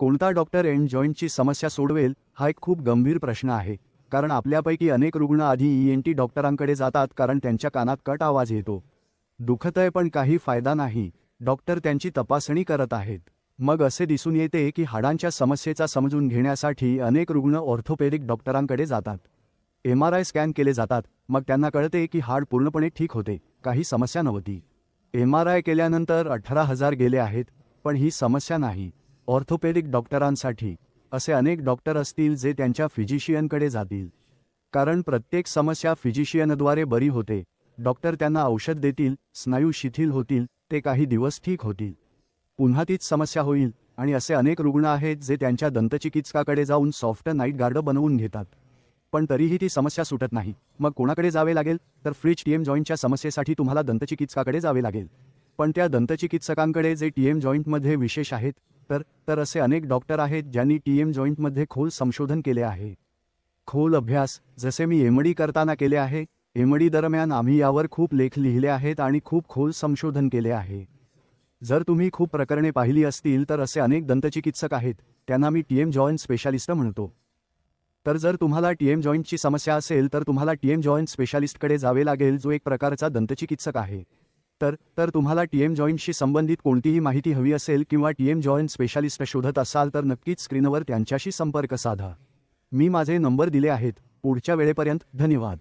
कोणता doctor end जॉईंटची समस्या सोडवेल हा एक खूप गंभीर प्रश्न आहे. कारण आपल्यापैकी अनेक रुग्ण आधी ई एन टी डॉक्टरांकडे जातात कारण त्यांच्या कानात कट आवाज येतो. दुखतंय पण काही फायदा नाही. डॉक्टर त्यांची तपासणी करत आहेत. मग असे दिसून येते की हाडांच्या समस्येचा समजून घेण्यासाठी अनेक रुग्ण ऑर्थोपेडिक डॉक्टरांकडे जातात. एम आर आय स्कॅन केले जातात. मग त्यांना कळते की हाड पूर्णपणे ठीक होते. काही समस्या नव्हती. एम आर आय केल्यानंतर अठरा हजार गेले आहेत पण ही समस्या नाही. ऑर्थोपेडिक डॉक्टरांसाठी असे अनेक डॉक्टर असतील जे त्यांच्या फिजिशियनकडे जातील. कारण प्रत्येक समस्या फिजिशियनद्वारे बरी होते. डॉक्टर त्यांना औषध देतील स्नायू शिथिल होतील ते काही दिवस ठीक होतील. पुन्हा तीच समस्या होईल आणि असे अनेक रुग्ण आहेत जे त्यांच्या दंतचिकित्सकाकडे जाऊन सॉफ्ट नाईट गार्ड बनवून घेतात. पण तरीही ती समस्या सुटत नाही. मग कोणाकडे जावे लागेल? तर फ्रीज टीएम जॉईंटच्या समस्येसाठी तुम्हाला दंतचिकित्सकाकडे जावे लागेल. पण त्या दंतचिकित्सकांकडे जे टीएम जॉईंटमध्ये विशेष आहेत तर तर असे अनेक डॉक्टर आहेत ज्यांनी टीएम जॉईंटमध्ये खोल संशोधन केले आहे. खोल अभ्यास जसे मी एमडी करताना केले आहे एमडी दरम्यान आम्ही यावर खूप लेख लिहिले आहेत आणि खूप खोल संशोधन केले आहे. जर तुम्ही खूप प्रकरणे पाहिली असतील तर असे अनेक दंतचिकित्सक आहेत त्यांना मी टीएम जॉईंट स्पेशालिस्ट म्हणतो. तर जर तुम्हाला टीएम जॉईंटची समस्या असेल तर तुम्हाला टीएम जॉईंट स्पेशालिस्टकडे जावे लागेल जो एक प्रकारचा दंतचिकित्सक आहे. तर तर तुम्हाला टीएम जॉईंटशी संबंधित कोणतीही माहिती हवी असेल किंवा टीएम जॉईंट स्पेशालिस्ट शोधत असाल तर नक्कीच स्क्रीनवर त्यांच्याशी संपर्क साधा. मी माझे नंबर दिले आहेत. पुढच्या वेळेपर्यंत धन्यवाद.